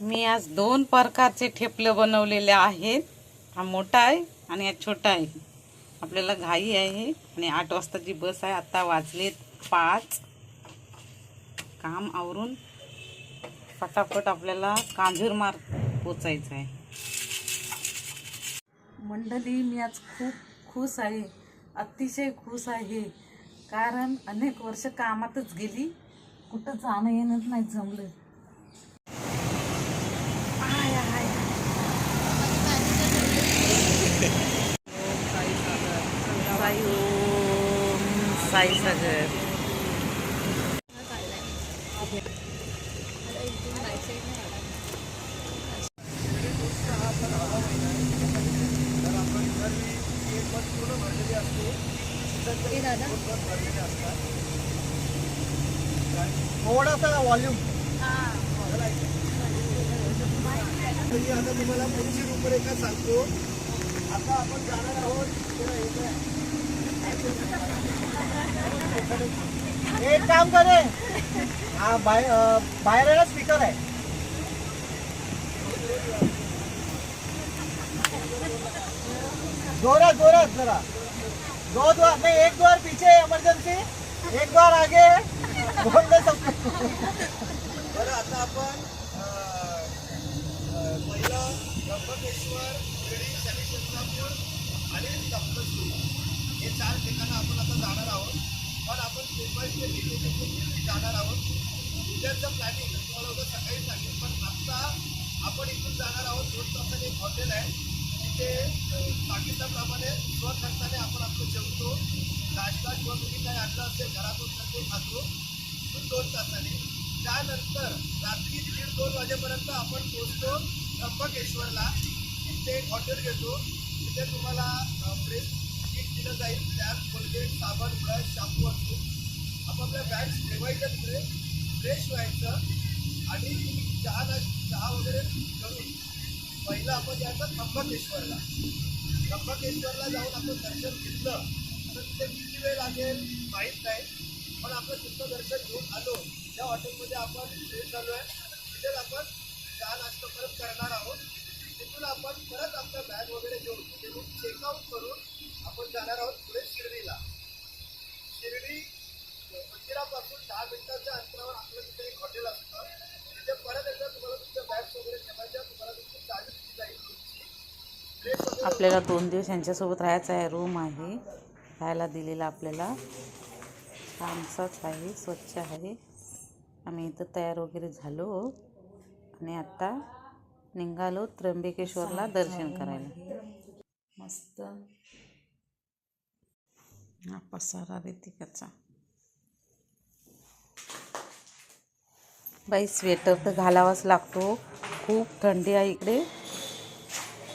मी आज दोन प्रकारचे ठेपले बनवलेले आहेत. हा मोठा आहे आणि हा छोटा आहे. आपल्याला घाई आहे आणि आठ वाजताची बस आहे. आता वाजलेत पाच. काम आवरून फटाफट आपल्याला कांजूरमार पोचायचं आहे. मंडळी मी आज खूप खुश आहे. अतिशय खुश आहे. कारण अनेक वर्ष कामातच गेली. कुठं जाणं येणंच नाही जमलं. साई ओम साई सागर. थोडासा वॉल्यूम म्हणजे आता तुम्हाला पुढची रूपरेखा सांगतो आता आपण जाणार आहोत एक काम करे हा बाहेर बाहेर स्पीकर आहे. जोरात जोरात जरा. दो द्वार नहीं एक द्वार पीछे इमर्जन्सी एक द्वार आगे। बोल सब। बरं आता आपण पहिलं त्र्यंबकेश्वर शिर्डी शनी शिंगणापूर आणि हे चार ठिकाणं आपण आता जाणार आहोत. पण आपण स्टेप बाय जाणार आहोत. उद्याचं प्लॅनिंग तुम्हाला उद्या सकाळी सांगेल पण आत्ता आपण इथून जाणार आहोत. दोन तासाने एक हॉटेल आहे. तिथे अं, सांगितल्याप्रमाणे स्वखर्चाने आपण आपलं तुम्ही घरातून ते खातो दोन तासाने. त्यानंतर रात्री दीड दोन वाजेपर्यंत आपण पोहोचतो त्र्यंबकेश्वरला. तिथे एक हॉटेल घेतो. तिथे तुम्हाला फ्रेश किट दिलं जाईल. त्यात कोलगेट साबण ब्रश शाम्पू असतो. आपापल्या बॅग्स ठेवायच्या तिकडे फ्रेश व्हायचं. आणि चहा चहा वगैरे करून पहिलं आपण जायचं त्र्यंबकेश्वरला. त्र्यंबकेश्वरला जाऊन आपण दर्शन घेतलं. तिथे किती वेळ लागेल? माहीत नाही. पण आपण तिथं दर्शन घेऊन आलो. त्या हॉटेलमध्ये आपण फ्रेश झालो आहे. तिथेच आपण चहा नाश्ता परत करणार आहोत. तिथून आपण परत आपल्या बॅग वगैरे घेऊन तिथून चेकआउट करून आपण जाणार आहोत पुढे शिर्डीला. शिर्डी मंदिरापासून दहा मिनिटाच्या अंतरावर आपलं तिथे एक हॉटेल असतं. तिथे परत एकदा तुम्हाला तुमच्या बॅग्स वगैरे ठेवायच्या. तुम्हाला तुमची चावी दिली जाईल. आपल्याला दोन दिवस यांच्यासोबत राहायचं आहे. रूम आहे. राहायला दिलेला आपल्याला. आमचाच आहे स्वच्छ आहे. आम्ही इथं तयार वगैरे झालो आणि आता निघालो त्र्यंबकेश्वरला दर्शन करायला. मस्त. हा पसारा रेतिकाचा. बाई स्वेटर तर घालावाच लागतो. खूप थंडी आहे इकडे.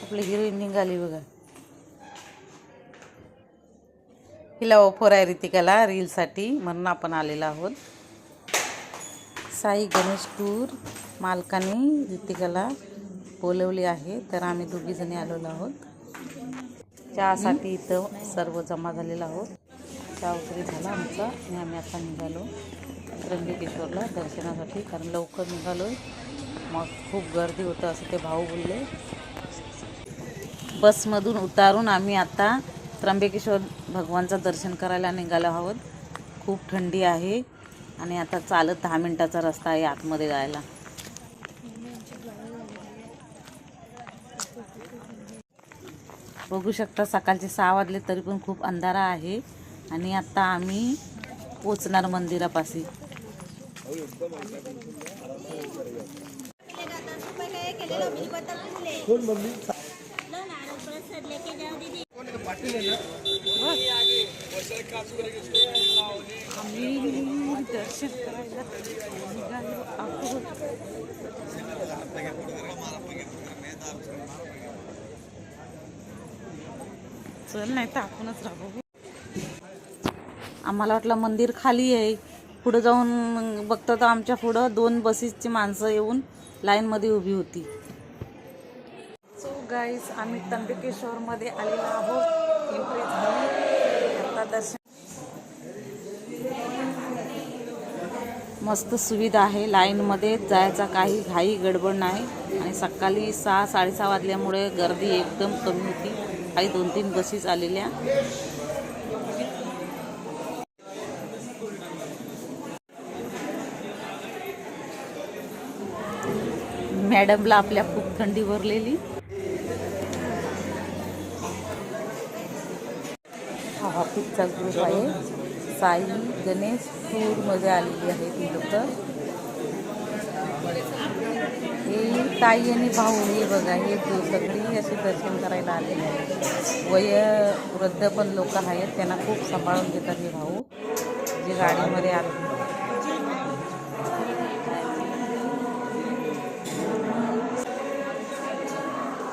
आपली हिरोईन निघाली बघा. हिला ऑफर आहे रितिकाला रीलसाठी म्हणून आपण आलेलो आहोत. साई गणेश टूर मालकाने रितिकाला बोलवली आहे. तर आम्ही दोघीजणी आलेलो आहोत. चहासाठी इथं सर्व जमा झालेला आहोत. चहा वगैरे झाला आमचा आणि आम्ही आता निघालो त्र्यंबकेश्वरला दर्शनासाठी. कारण लवकर निघालो मग खूप गर्दी होतं असं ते भाऊ बोलले. बसमधून उतारून आम्ही आता त्र्यंबकेश्वर भगवानचं दर्शन करायला निघालो आहोत. खूप थंडी आहे आणि आता चालत दहा मिनटाचा रस्ता आहे आतमध्ये जायला. बघू शकता सकाळचे सहा वाजले तरी पण खूप अंधारा आहे आणि आता आम्ही पोचणार मंदिरापाशी. आम्ही दर्शन करायला निघालो आहोत चल नाही तर आपणच राहू आम्हाला वाटलं मंदिर खाली आहे. पुढं जाऊन बघतो तर आमच्या पुढं दोन बसेसची माणसं येऊन लाईनमध्ये उभी होती. सो गाईज आम्ही त्र्यंबकेश्वरमध्ये आलेलो आहोत. झाली आता दर्शन मस्त सुविधा आहे. लाईनमध्ये जायचा काही घाई गडबड नाही. आणि सकाळी सहा साडेसहा वाजल्यामुळे गर्दी एकदम कमी होती. काही दोन तीन बसेस आलेल्या. मॅडमला आपल्या खूप थंडी भरलेली. हा ऑफिसचा ग्रुप आहे साई गणेश टूरमध्ये आलेली आहे ती लोक. हे ताई आणि भाऊ हे बघा हे सगळी असे दर्शन करायला आलेले आहेत. वय वृद्ध पण लोक आहेत त्यांना खूप सांभाळून घेतात हे भाऊ जे गाडीमध्ये आले.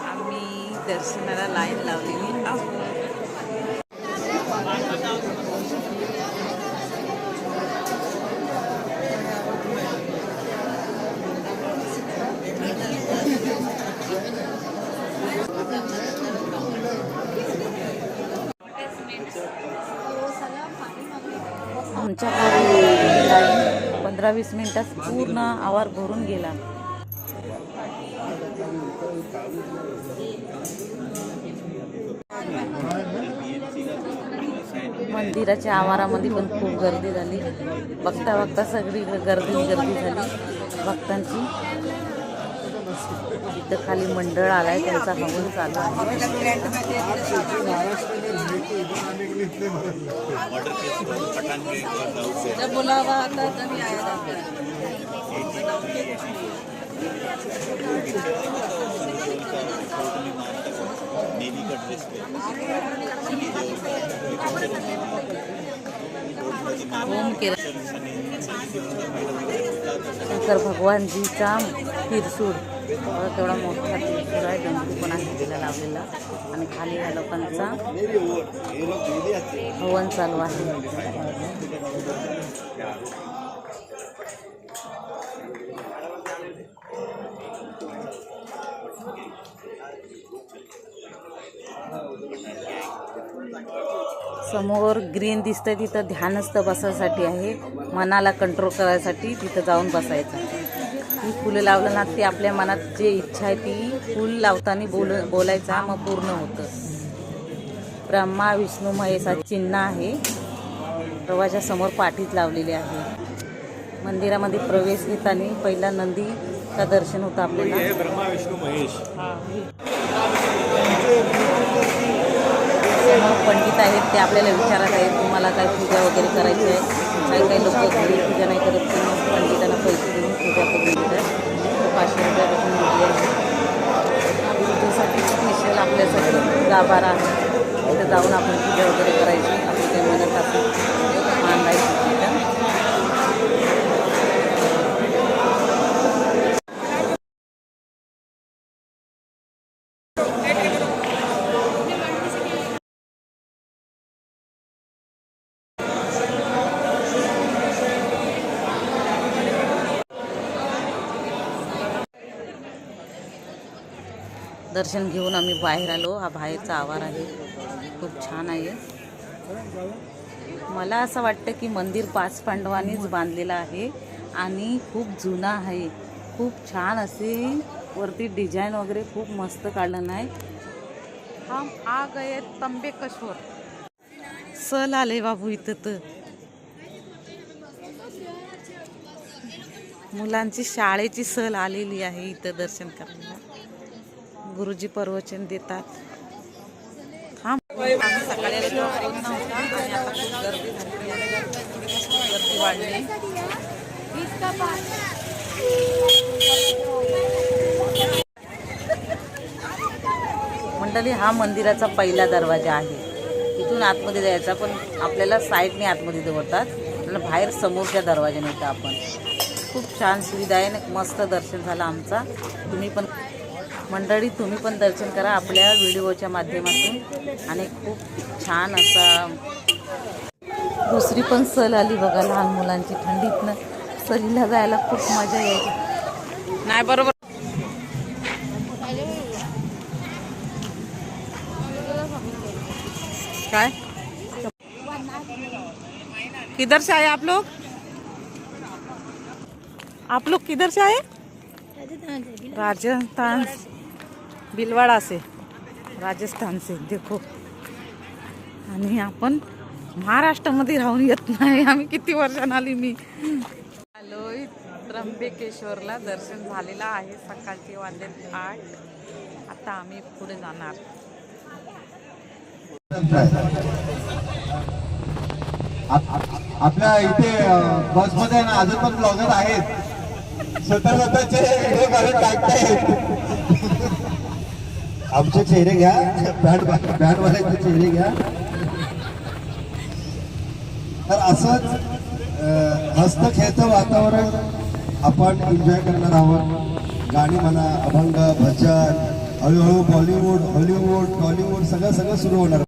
आम्ही दर्शनाला लाईन लावलेली. आहोत आमच्या पंधरा वीस मिनिटात पूर्ण आवार भरून गेला. मंदिराच्या आवारामध्ये पण खूप गर्दी झाली. बघता बघता सगळी गर्दी गर्दी झाली. भक्तांची. इथं खाली मंडळ आलाय त्यांचा हवन चालू आहे. जब बुलावा आता तभी आया जाता है ओम केला शंकर भगवानजीचा तिरसूळ बघा केवढा मोठा भरपूर आहे डंकू पण आहे तिला लावलेला. आणि खाली या लोकांचा हवन चालू आहे. समोर ग्रीन दिसतंय तिथं ध्यानस्थ बसायसाठी आहे. मनाला कंट्रोल करायसाठी तिथं जाऊन बसायचं. ही फुलं लावलं ना ते आपल्या मनात जे इच्छा आहे ती फुल लावताना बोल बोलायचा मग पूर्ण होतं. ब्रह्मा विष्णू महेशा चिन्ह आहे. प्रवाच्या समोर पाठीत लावलेले आहे. मंदिरामध्ये प्रवेश घेताना पहिला नंदीचा दर्शन होतं आपल्याला. ब्रह्मा विष्णू महेश. समोर पंडित आहेत ते आपल्याला विचारत आहेत तुम्हाला काय पूजा वगैरे करायची आहे? काही काही लोक घरी पूजा नाही करत पंडितांना पैसे देऊन पूजा करून देतात तर पाचशे रुपयापासून दिली आहे. पूजेसाठी स्पेशल आपल्यासाठी गाभारा आहे. तिथं जाऊन आपण पूजा वगैरे करायची आपली काही मदत असेल मांडायची तिथं दर्शन घेऊन आम्ही बाहेर आलो. हा बाहेरचा आवार आहे. खूप छान आहे. मला असं वाटतं की मंदिर पाच पांडवांनीच बांधलेलं आहे आणि खूप जुनं आहे. खूप छान असे वरती डिझाईन वगैरे खूप मस्त काढलं नाही हम आ गए त्र्यंबकेश्वर सल आले बाबू इथं तर. मुलांची शाळेची सहल आलेली आहे इथं दर्शन करायला. गुरुजी प्रवचन देतात. थांब. आम्ही सकाळी आलो नव्हता आणि आता खूप गर्दी झाली गर्दी वाढली मंडळी हा मंदिराचा पहिला दरवाजा आहे. इथून आतमध्ये जायचा पण आपल्याला साईडने आतमध्ये दवडतात आपल्याला बाहेर समोरच्या दरवाजाने येतं आपण. खूप छान सुविधा आहे आणि मस्त दर्शन झालं आमचा. तुम्ही पण मंडळी तुम्ही पण दर्शन करा आपल्या व्हिडिओच्या माध्यमातून. आणि खूप छान असा दुसरी पण सहल आली बघा लहान मुलांची थंडीतनं. सहलीला जायला खूप मजा यायची. नाही बरोबर. काय? किधर से आए आप लोग? आप लोग किधर से आए? राजस्थान बिलवाड़ा से राजस्थान से देखो. आणि आपण महाराष्ट्रामध्ये राहून येत नाही. आम्ही किती वर्षांनी आली मी. आलो त्र्यंबकेश्वरला. दर्शन झालेलं आहे सकाळचे वाजले आठ. आता आम्ही पुढे जाणार. आप- आपल्या इथे बसमध्ये ना अजून पण ब्लॉगर आहेत. स्वतः स्वतःचे आमचे चेहरे घ्या. बॅट बँड वाल्याचे चेहरे घ्या. तर असंच हस्त खेळतं वातावरण आपण एन्जॉय करणार आहोत. गाणी म्हणा अभंग भजन हळूहळू बॉलिवूड हॉलिवूड टॉलिवूड सगळं सगळं सुरू होणार.